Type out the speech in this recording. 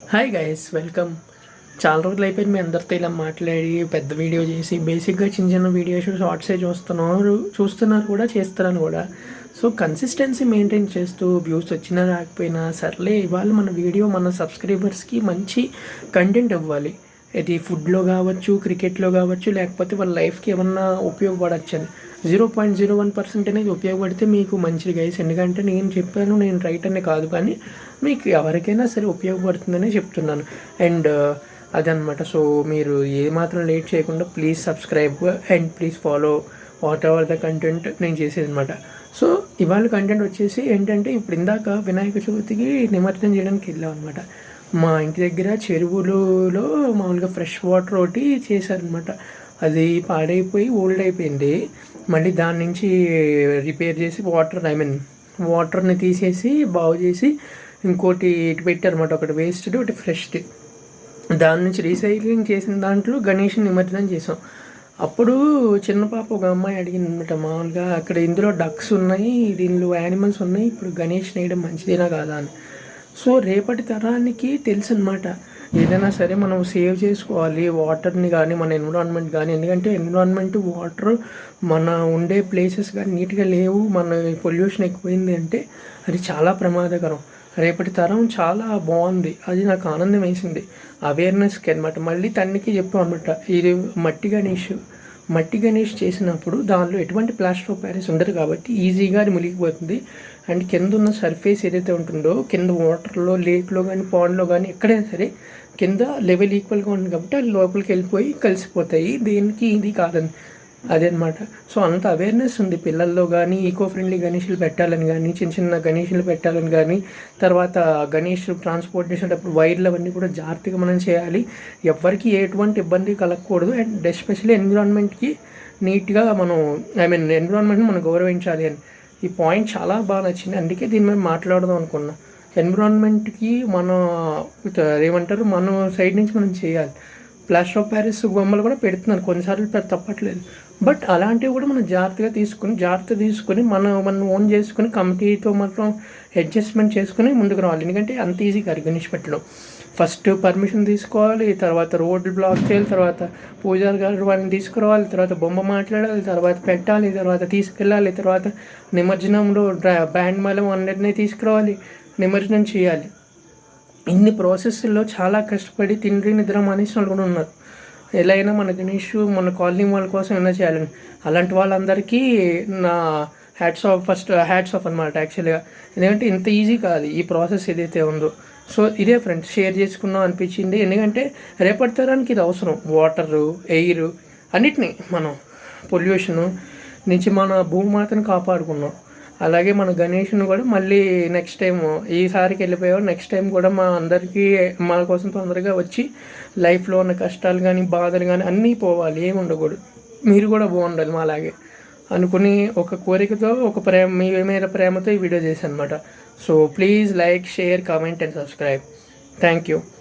Hi guys welcome చాలా రోజులు అయిపోయింది మీ అందరితో ఇలా మాట్లాడి పెద్ద వీడియో చేసి బేసిక్గా చిన్న చిన్న వీడియోస్ షార్ట్సే చూస్తున్నారు చూస్తున్నారు కూడా చేస్తున్నాను కూడా. సో కన్సిస్టెన్సీ మెయింటైన్ చేస్తూ వ్యూస్ వచ్చినా రాకపోయినా సర్లే ఇవాళ మన వీడియో మన సబ్స్క్రైబర్స్కి మంచి కంటెంట్ ఇవ్వాలి. ఇది ఫుడ్లో కావచ్చు క్రికెట్లో కావచ్చు లేకపోతే వాళ్ళ లైఫ్కి ఏమన్నా ఉపయోగపడచ్చు అని. Zero point zero one percent అనేది ఉపయోగపడితే మీకు మంచిది గైస్ ఎందుకంటే నేను చెప్పాను నేను రైట్ అనే కాదు కానీ మీకు ఎవరికైనా సరే ఉపయోగపడుతుందనే చెప్తున్నాను. అండ్ uh, అదనమాట సో మీరు ఏమాత్రం లేట్ చేయకుండా please subscribe and please follow whatever the content నేను చేసేది అనమాట సో ఇవాళ కంటెంట్ వచ్చేసి ఏంటంటే ఇప్పుడు ఇందాక వినాయక చవితికి నిమజ్జనం చేయడానికి వెళ్ళాం అనమాట మా ఇంటి దగ్గర చెరువులలో మామూలుగా ఫ్రెష్ వాటర్ ఒకటి చేశారనమాట అది పాడైపోయి ఓల్డ్ అయిపోయింది. మళ్ళీ దాని నుంచి రిపేర్ చేసి వాటర్ ఐ మీన్ వాటర్ని తీసేసి బాగు చేసి ఇంకోటి ఇటు పెట్టారన్నమాట. ఒకటి వేస్ట్ది ఒకటి ఫ్రెష్ది. దాని నుంచి రీసైక్లింగ్ చేసిన దాంట్లో గణేష్ నిమజ్జనం చేసాం అప్పుడు చిన్న పాప ఒక అమ్మాయి అడిగింది అనమాట మామూలుగా అక్కడ ఇందులో డక్స్ ఉన్నాయి దీనిలో యానిమల్స్ ఉన్నాయి ఇప్పుడు గణేష్ నేయడం మంచిదేనా కాదా? అని. సో రేపటి తరానికి తెలుసు అనమాట ఏదైనా సరే మనం సేవ్ చేసుకోవాలి. వాటర్ని కానీ మన ఎన్విరాన్మెంట్ కానీ ఎందుకంటే ఎన్విరాన్మెంట్ వాటర్ మన ఉండే ప్లేసెస్ కానీ నీట్గా లేవు. మన పొల్యూషన్ ఎక్కువైంది అంటే అది చాలా ప్రమాదకరం. రేపటి తరం చాలా బాగుంది. అది నాకు ఆనందం వేసింది. అవేర్నెస్కి అనమాట మళ్ళీ తనకి చెప్పాం అనమాట ఇది మట్టి గణేష్ మట్టి గణేష్ చేసినప్పుడు దానిలో ఎటువంటి ప్లాస్టర్ ఆఫ్ ప్యారిస్ ఉండదు కాబట్టి ఈజీగా అది మునిగిపోతుంది. అండ్ కింద ఉన్న సర్ఫేస్ ఏదైతే ఉంటుందో కింద వాటర్లో లేక్లో కానీ పాండ్లో కానీ ఎక్కడైనా సరే కింద లెవెల్ ఈక్వల్గా ఉంది కాబట్టి అది లోపలికి వెళ్ళిపోయి కలిసిపోతాయి. దేనికి ఇది కాదని. అదనమాట. సో అంత అవేర్నెస్ ఉంది. పిల్లల్లో కానీ ఈకో ఫ్రెండ్లీ గణేషులు పెట్టాలని కానీ చిన్న చిన్న గణేషులు పెట్టాలని కానీ తర్వాత గణేష్ ట్రాన్స్పోర్ట్ చేసేటప్పుడు వైర్లు అవన్నీ కూడా జాగ్రత్తగా మనం చేయాలి. ఎవరికి ఎటువంటి ఇబ్బంది కలగకూడదు. అండ్ ఎస్పెషల్లీ ఎన్విరాన్మెంట్కి నీట్గా మనం ఐ మీన్ ఎన్విరాన్మెంట్ని మనం గౌరవించాలి. అని ఈ పాయింట్ చాలా బాగా నచ్చింది. అందుకే దీని మీద మాట్లాడదాం అనుకున్నా. ఎన్విరాన్మెంట్కి మన ఏమంటారు? మన సైడ్ నుంచి మనం చేయాలి. ప్లాస్టర్ ఆఫ్ ప్యారిస్ బొమ్మలు కూడా పెడుతున్నారు. కొన్నిసార్లు తప్పట్లేదు. బట్ అలాంటివి కూడా మనం జాగ్రత్తగా తీసుకుని జాగ్రత్త తీసుకుని మనం మనం ఓన్ చేసుకుని కమిటీతో మాత్రం అడ్జస్ట్మెంట్ చేసుకుని ముందుకు రావాలి. ఎందుకంటే అంత ఈజీ కాదు గణేష్ పెట్టడం. ఫస్ట్ పర్మిషన్ తీసుకోవాలి తర్వాత రోడ్లు బ్లాక్ చేయాలి తర్వాత పూజారి గారు వాళ్ళని తీసుకురావాలి తర్వాత బొమ్మ మాట్లాడాలి తర్వాత పెట్టాలి తర్వాత తీసుకెళ్ళాలి తర్వాత నిమజ్జనంలో బ్యాండ్ మలం అందరినీ తీసుకురావాలి నిమజ్జనం చేయాలి. ఇన్ని ప్రాసెస్లో చాలా కష్టపడి తిండి నిద్ర మానేసిన వాళ్ళు కూడా ఉన్నారు. ఎలా అయినా మన గణేష్ మన కాలనీ వాళ్ళ కోసం ఏమైనా చేయాలని అలాంటి వాళ్ళందరికీ నా hats off first hats off అనమాట యాక్చువల్గా ఎందుకంటే ఇంత ఈజీ కాదు ఈ ప్రాసెస్ ఏదైతే ఉందో. సో ఇదే ఫ్రెండ్స్ షేర్ చేసుకున్నాం అనిపించింది. ఎందుకంటే రేపటి తరానికి ఇది అవసరం. వాటరు ఎయిర్ అన్నిటినీ మనం పొల్యూషను నుంచి మన భూమాతను కాపాడుకున్నాం అలాగే మన గణేష్ను కూడా మళ్ళీ నెక్స్ట్ టైం ఈసారికి వెళ్ళిపోయావు నెక్స్ట్ టైం కూడా మా అందరికీ మా కోసం తొందరగా వచ్చి లైఫ్లో ఉన్న కష్టాలు కానీ బాధలు కానీ అన్నీ పోవాలి. ఏమి ఉండకూడదు మీరు కూడా బాగుండాలి మా అలాగే అనుకుని ఒక కోరికతో ఒక ప్రేమ మీ మీద ప్రేమతో ఈ వీడియో చేశాను అనమాట so please like share comment and subscribe thank you